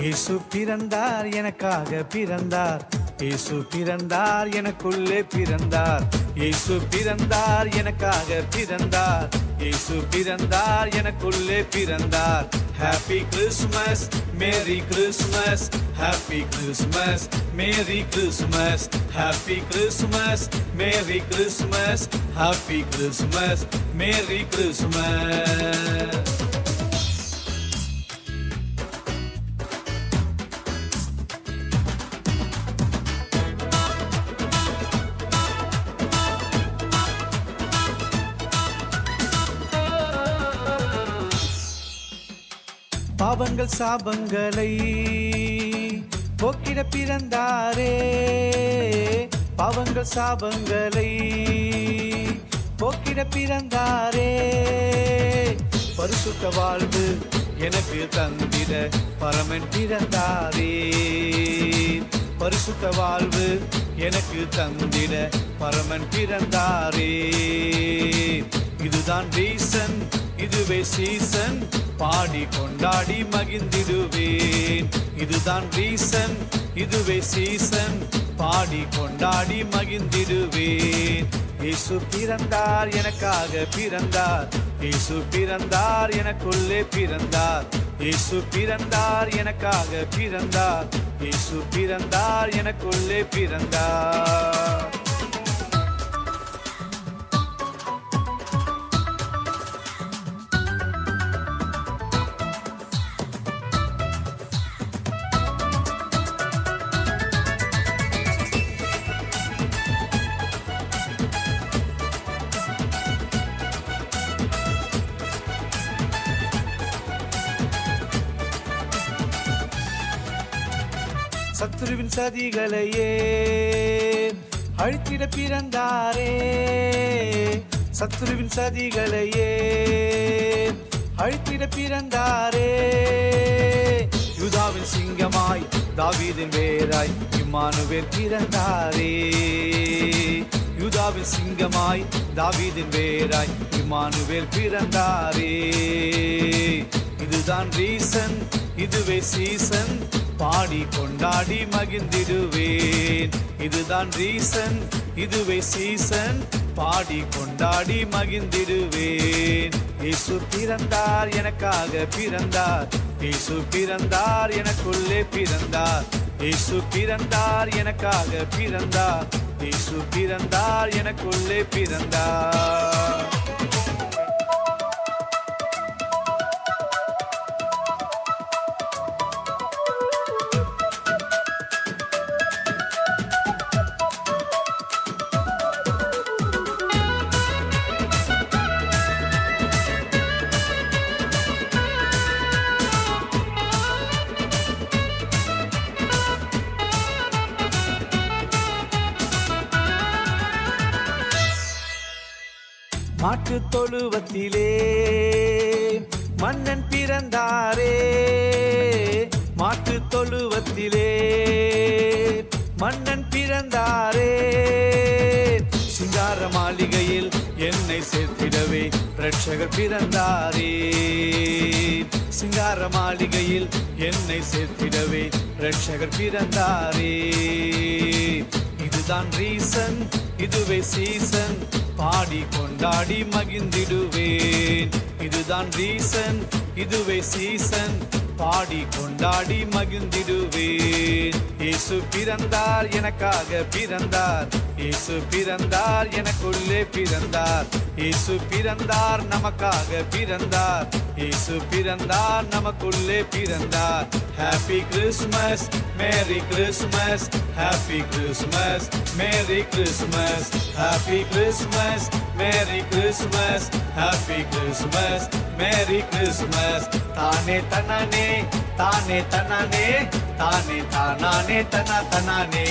இயேசு பிறந்தார் எனக்காக பிறந்தார். இயேசு பிறந்தார் எனக்குள்ளே பிறந்தார். இயேசு பிறந்தார் எனக்காக பிறந்தார். இயேசு பிறந்தார் எனக்குள்ளே பிறந்தார். Happy Christmas merry Christmas happy Christmas merry Christmas happy Christmas merry Christmas happy Christmas merry Christmas பாவங்கள் சாபங்களை போக்கிட பிறந்தாரே. பாவங்கள் சாபங்களை போக்கிட பிறந்தாரே. பரிசுத்த வாழ்வு எனக்கு தந்திட பரமன் பிறந்தாரே. பரிசுத்த வாழ்வு எனக்கு தந்திட பரமன் பிறந்தாரே. இதுதான் ரீசன். இதுவே சீசன் பாடி கொண்டாடி மகிழ்ந்திடுவேன். இதுதான் ரீசன் இதுவே சீசன் பாடி கொண்டாடி மகிழ்ந்திடுவேன். இயேசு பிறந்தார் எனக்காக பிறந்தார். இயேசு பிறந்தார் எனக்குள்ளே பிறந்தார். இயேசு பிறந்தார் எனக்காக பிறந்தார். இயேசு பிறந்தார் எனக்குள்ளே பிறந்தார். சத்துருவின் சதிகளையே அழித்திட பிறந்தாரே. சத்துருவின் சதிகளையே அழித்திட பிறந்தாரே. யுதாவின் சிங்கமாய் தாவீதின் வேராய் இம்மானுவேல் பிறந்தாரே. யூதாவின் சிங்கமாய் தாவீதின் வேராய் இம்மானுவேல் பிறந்தாரே. இதுதான் ரீசன். இதுவே சீசன் பாடி கொண்டாடி மகிழ்ந்திடுவேன். இதுதான் ரீசன் இதுவே சீசன் பாடி கொண்டாடி மகிழ்ந்திடுவேன். இயேசு பிறந்தார் எனக்காக பிறந்தார். இயேசு பிறந்தார் எனக்குள்ளே பிறந்தார். இயேசு பிறந்தார் எனக்காக பிறந்தார். இயேசு பிறந்தார் எனக்குள்ளே பிறந்தார். மாட்டு தொழுவத்திலே. மன்னன் பிறந்தாரே. மாட்டு தொழுவத்திலே. மன்னன் பிறந்தாரே. சிங்கார மாளிகையில் என்னை சேர்த்திடவே ரட்சகர் பிறந்தாரே. சிங்கார மாளிகையில் என்னை சேர்த்திடவே ரட்சகர் பிறந்தாரே. இதுதான் ரீசன் இதுவே சீசன் பாடி கொண்டாடி மகிழ்ந்திடுவேன். இதுதான் ரீசன் இதுவே சீசன் பாடி கொண்டாடி மகிழ்ந்திடுவேன் இயேசு பிறந்தார் எனக்காக பிறந்தார். இயேசு பிறந்தார் எனக்குள்ளே பிறந்தார். இயேசு பிறந்தார் நமக்காக பிறந்தார். இயேசு பிறந்தார் நமக்குள்ளே பிறந்தார். Happy Christmas merry Christmas happy Christmas merry Christmas happy Christmas merry Christmas happy Christmas merry Christmas ताने तनाने ताने तनाने ताने ताना ने तना तनाने।